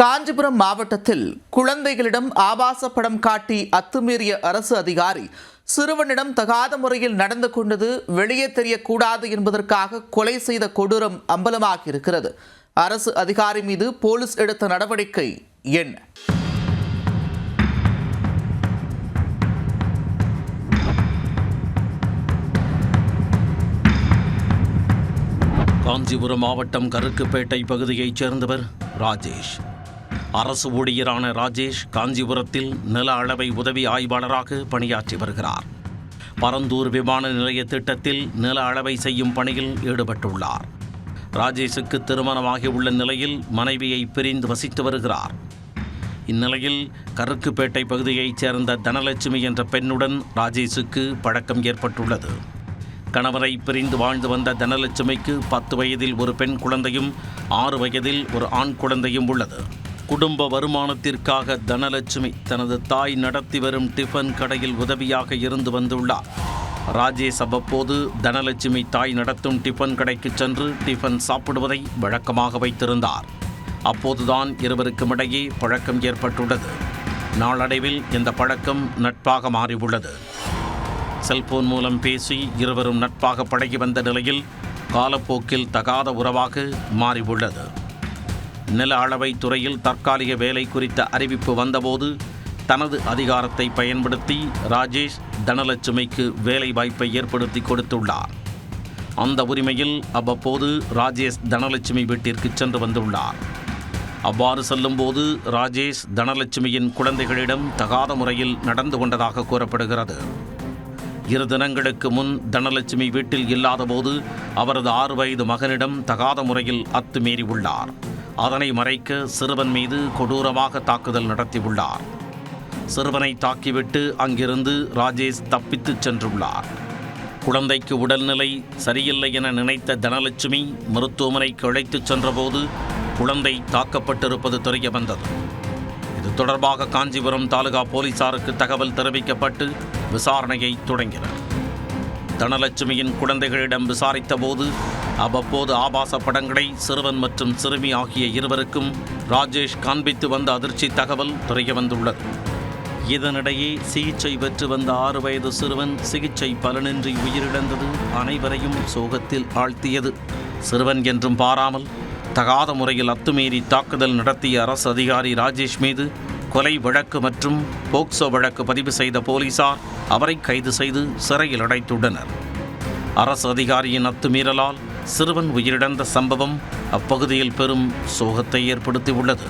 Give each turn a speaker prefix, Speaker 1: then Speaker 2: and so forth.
Speaker 1: காஞ்சிபுரம் மாவட்டத்தில் குழந்தைகளிடம் ஆபாச படம் காட்டி அத்துமீறிய அரசு அதிகாரி சிறுவனிடம் தகாத முறையில் நடந்து கொண்டது வெளியே தெரியக்கூடாது என்பதற்காக கொலை செய்த கொடூரம் அம்பலமாகி இருக்கிறது அரசு அதிகாரி மீது போலீஸ் எடுத்த நடவடிக்கை என்ன?
Speaker 2: காஞ்சிபுரம் மாவட்டம் கருக்குப்பேட்டை பகுதியைச் சேர்ந்தவர் ராஜேஷ். அரசு ஊழியரான ராஜேஷ் காஞ்சிபுரத்தில் நில அளவை உதவி ஆய்வாளராக பணியாற்றி வருகிறார். பரந்தூர் விமான நிலைய திட்டத்தில் நில அளவை செய்யும் பணியில் ஈடுபட்டுள்ளார். ராஜேஷுக்கு திருமணமாகியுள்ள நிலையில் மனைவியை பிரிந்து வசித்து வருகிறார். இந்நிலையில் கருக்குப்பேட்டை பகுதியைச் சேர்ந்த தனலட்சுமி என்ற பெண்ணுடன் ராஜேஷுக்கு பழக்கம் ஏற்பட்டுள்ளது. கணவரை பிரிந்து வாழ்ந்து வந்த தனலட்சுமிக்கு பத்து வயதில் ஒரு பெண் குழந்தையும் ஆறு வயதில் ஒரு ஆண் குழந்தையும் உள்ளது. குடும்ப வருமானத்திற்காக தனலட்சுமி தனது தாய் நடத்தி வரும் டிஃபன் கடையில் உதவியாக இருந்து வந்துள்ளார். ராஜேஷ் அவ்வப்போது தனலட்சுமி தாய் நடத்தும் டிஃபன் கடைக்கு சென்று டிஃபன் சாப்பிடுவதை வழக்கமாக வைத்திருந்தார். அப்போதுதான் இருவருக்கும் இடையே பழக்கம் ஏற்பட்டுள்ளது. நாளடைவில் இந்த பழக்கம் நட்பாக மாறியுள்ளது. செல்போன் மூலம் பேசி இருவரும் நட்பாக பழகி வந்த நிலையில் காலப்போக்கில் தகாத உறவாக மாறியுள்ளது. நில அளவை துறையில் தற்காலிக வேலை குறித்த அறிவிப்பு வந்தபோது தனது அதிகாரத்தை பயன்படுத்தி ராஜேஷ் தனலட்சுமிக்கு வேலை வாய்ப்பை ஏற்படுத்தி கொடுத்துள்ளார். அந்த உரிமையில் அவ்வப்போது ராஜேஷ் தனலட்சுமி வீட்டிற்கு சென்று வந்துள்ளார். அவ்வாறு செல்லும்போது ராஜேஷ் தனலட்சுமியின் குழந்தைகளிடம் தகாத முறையில் நடந்து கொண்டதாக கூறப்படுகிறது. இரு தினங்களுக்கு முன் தனலட்சுமி வீட்டில் இல்லாதபோது அவரது ஆறு வயது மகனிடம் தகாத முறையில் அத்துமீறி உள்ளார். அதனை மறைக்க சிறுவன் மீது கொடூரமாக தாக்குதல் நடத்தியுள்ளார். சிறுவனை தாக்கிவிட்டு அங்கிருந்து ராஜேஷ் தப்பித்துச் சென்றுள்ளார். குழந்தைக்கு உடல்நிலை சரியில்லை என நினைத்த தனலட்சுமி மருத்துவமனைக்கு அழைத்துச் சென்றபோது குழந்தை தாக்கப்பட்டிருப்பது தெரிய வந்தது இது தொடர்பாக காஞ்சிபுரம் தாலுகா போலீசாருக்கு தகவல் தெரிவிக்கப்பட்டு விசாரணையை தொடங்கினர். தனலட்சுமியின் குழந்தைகளிடம் விசாரித்தபோது அவ்வப்போது ஆபாச படங்களை சிறுவன் மற்றும் சிறுமி ஆகிய இருவருக்கும் ராஜேஷ் காண்பித்து வந்த அதிர்ச்சி தகவல் தெரிய வந்துள்ளது. இதனிடையே சிகிச்சை பெற்று வந்த ஆறு வயது சிறுவன் சிகிச்சை பலனின்றி உயிரிழந்தது அனைவரையும் சோகத்தில் ஆழ்த்தியது. சிறுவன் என்றும் பாராமல் தகாத முறையில் அத்துமீறி தாக்குதல் நடத்திய அரசு அதிகாரி ராஜேஷ் மீது கொலை வழக்கு மற்றும் போக்சோ வழக்கு பதிவு செய்த போலீசார் அவரை கைது செய்து சிறையில் அடைத்துள்ளனர். அரசு அதிகாரியின் அத்துமீறலால் சிறுவன் உயிரிழந்த சம்பவம் அப்பகுதியில் பெரும் சோகத்தை ஏற்படுத்தியுள்ளது.